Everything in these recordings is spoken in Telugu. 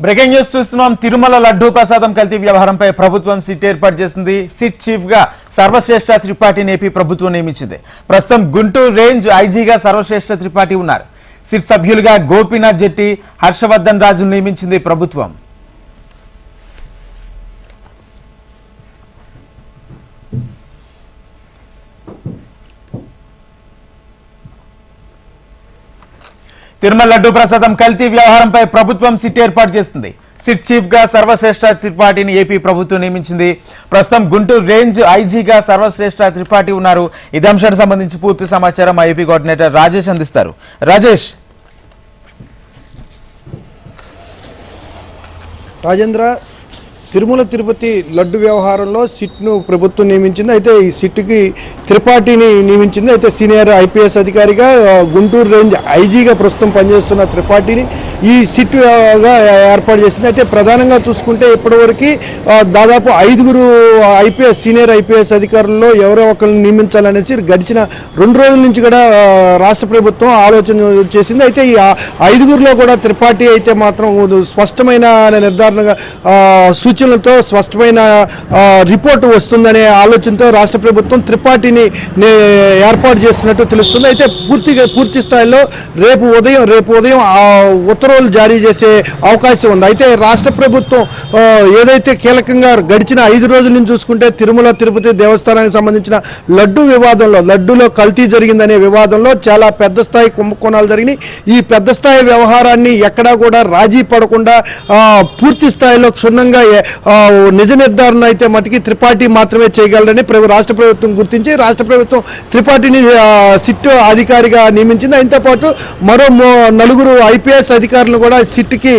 బ్రేకింగ్ న్యూస్ చూస్తున్నాం. తిరుమల లడ్డూ ప్రసాదం కల్తీ వ్యవహారంపై ప్రభుత్వం సిట్ ఏర్పాటు చేసింది. సిట్ చీఫ్గా సర్వశ్రేష్ఠ త్రిపాఠిని ఏపీ ప్రభుత్వం నియమించింది. ప్రస్తుతం గుంటూరు రేంజ్ ఐజీగా సర్వశ్రేష్ఠ త్రిపాఠి ఉన్నారు. సిట్ సభ్యులుగా గోపీనాథ్ జెట్టి హర్షవర్ధన్ రాజును నియమించింది ప్రభుత్వం. తిరుమల లడ్డూ ప్రసాదం కల్తీ వ్యవహారంపై ప్రభుత్వం సిట్ ఏర్పాటు చేస్తుంది. సిట్ చీఫ్గా సర్వశ్రేష్ఠ త్రిపాఠిని ఏపీ ప్రభుత్వం నియమించింది. ప్రస్తుతం గుంటూరు రేంజ్ ఐజీగా సర్వశ్రేష్ఠ త్రిపాఠి ఉన్నారు. ఇదే అంశానికి సంబంధించి పూర్తి సమాచారం మా ఏపీ కోఆర్డినేటర్ రాజేష్ అందిస్తారు. రాజేష్. రాజేంద్ర తిరుమల తిరుపతి లడ్డు వ్యవహారంలో సిట్ను ప్రభుత్వం నియమించింది. అయితే ఈ సిట్కి త్రిపాఠిని నియమించింది. అయితే సీనియర్ ఐపీఎస్ అధికారిగా గుంటూరు రేంజ్ ఐజీగా ప్రస్తుతం పనిచేస్తున్న త్రిపాఠిని ఈ సిట్గా ఏర్పాటు చేసింది. అయితే ప్రధానంగా చూసుకుంటే ఇప్పటివరకు దాదాపు ఐదుగురు ఐపీఎస్ సీనియర్ ఐపీఎస్ అధికారుల్లో ఎవరో ఒకరిని నియమించాలనేసి గడిచిన రెండు రోజుల నుంచి కూడా రాష్ట్ర ప్రభుత్వం ఆలోచన చేసింది. అయితే ఈ ఐదుగురిలో కూడా త్రిపాఠి అయితే మాత్రం స్పష్టమైన నిర్ధారణగా సూచనలతో స్పష్టమైన రిపోర్ట్ వస్తుందనే ఆలోచనతో రాష్ట్ర ప్రభుత్వం త్రిపాఠిని నే- ఏర్పాటు చేస్తున్నట్టు తెలుస్తుంది. అయితే పూర్తిగా పూర్తి స్థాయిలో రేపు ఉదయం రేపు ఉదయం ఉత్తర ఉత్తర్వులు జారీ చేసే అవకాశం ఉంది. అయితే రాష్ట్ర ప్రభుత్వం ఏదైతే కీలకంగా గడిచిన ఐదు రోజుల నుంచి చూసుకుంటే తిరుమల తిరుపతి దేవస్థానానికి సంబంధించిన లడ్డు వివాదంలో లడ్డులో కల్తీ జరిగిందనే వివాదంలో చాలా పెద్ద స్థాయి కుంభకోణాలు జరిగినాయి. ఈ పెద్ద స్థాయి వ్యవహారాన్ని ఎక్కడా కూడా రాజీ పడకుండా పూర్తి స్థాయిలో క్షుణ్ణంగా నిజ నిర్ధారణ అయితే మటుకి త్రిపాఠి మాత్రమే చేయగలరని రాష్ట్ర ప్రభుత్వం గుర్తించి రాష్ట్ర ప్రభుత్వం త్రిపాఠిని సిట్ అధికారిగా నియమించింది. ఆయనతో పాటు మరో నలుగురు ఐపీఎస్ అధికారి అధికారులు కూడా సిట్కి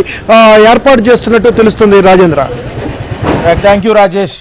ఏర్పాటు చేస్తున్నట్టు తెలుస్తుంది రాజేంద్ర. Thank you Rajesh